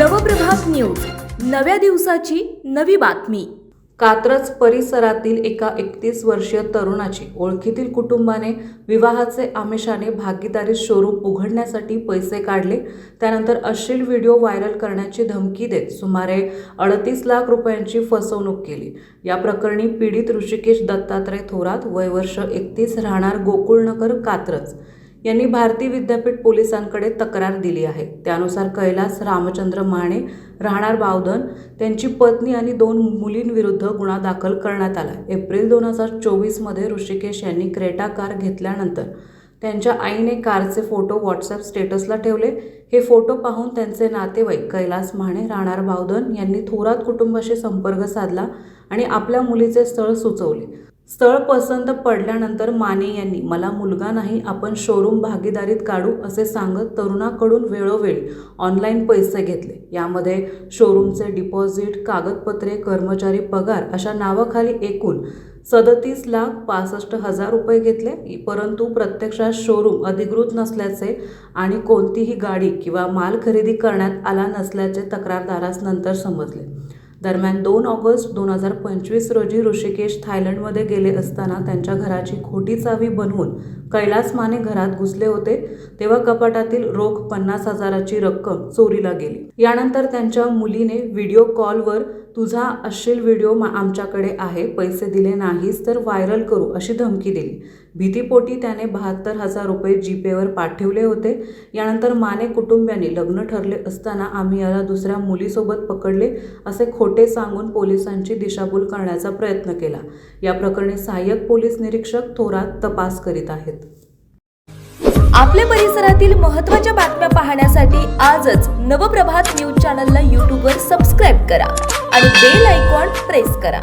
नव्या दिवसाची नवी बातमी. कात्रज परिसरातील एका एकतीस वर्षीय तरुणाची ओळखीतील कुटुंबाने विवाहाचे आमिषाने भागीदारी शोरूम उघडण्यासाठी पैसे काढले. त्यानंतर अश्लील व्हिडिओ व्हायरल करण्याची धमकी देत सुमारे अडतीस लाख रुपयांची फसवणूक केली. या प्रकरणी पीडित ऋषिकेश दत्तात्रय थोरात वय वर्ष एकतीस राहणार गोकुळनगर कात्रज. यांनी भारतीय विद्यापीठ पोलिसांकडे तक्रार दिली आहे. त्यानुसार कैलास रामचंद्र माने राहणार बावधन त्यांची पत्नी आणि दोन मुलींविरुद्ध गुन्हा दाखल करण्यात आला. एप्रिल दोन हजार चोवीसमध्ये ऋषिकेश यांनी क्रेटा कार घेतल्यानंतर त्यांच्या आईने कारचे फोटो व्हॉट्सअप स्टेटसला ठेवले. हे फोटो पाहून त्यांचे नातेवाईक कैलास माने राहणार बावधन यांनी थोरात कुटुंबाशी संपर्क साधला आणि आपल्या मुलीचे स्थळ सुचवले. स्थळ पसंत पडल्यानंतर माने यांनी मला मुलगा नाही आपण शोरूम भागीदारीत काढू असे सांगत तरुणाकडून वेळोवेळी ऑनलाईन पैसे घेतले. यामध्ये शोरूमचे डिपॉझिट कागदपत्रे कर्मचारी पगार अशा नावाखाली एकूण सदतीस लाख पासष्ट हजार रुपये घेतले. परंतु प्रत्यक्षात शोरूम अधिकृत नसल्याचे आणि कोणतीही गाडी किंवा माल खरेदी करण्यात आला नसल्याचे तक्रारदारास नंतर समजले. दरम्यान दोन ऑगस्ट दोन हजार पंचवीस रोजी ऋषिकेश थायलंडमध्ये गेले असताना त्यांच्या घराची खोटी चावी बनवून कैलास माने घरात घुसले होते तेव्हा कपाटातील रोख पन्नास हजाराची रक्कम चोरीला गेली. यानंतर त्यांच्या मुलीने व्हिडिओ कॉलवर तुझा अश्लील व्हिडिओ आमच्याकडे आहे पैसे दिले नाहीस तर व्हायरल करू अशी धमकी दिली. भीतीपोटी त्याने बहात्तर हजार रुपये जीपेवर पाठवले होते. यानंतर माने कुटुंबियांनी लग्न ठरले असताना आम्ही याला दुसऱ्या मुलीसोबत पकडले असे खोटे सांगून पोलिसांची दिशाभूल करण्याचा प्रयत्न केला. या प्रकरणी सहाय्यक पोलीस निरीक्षक थोरात तपास करीत आहेत. आपल्या परिसरातील महत्त्वाच्या बातम्या पाहण्यासाठी आजच नवप्रभात न्यूज चॅनलला यूट्यूबवर सबस्क्राईब करा आणि बेल आयकॉन प्रेस करा.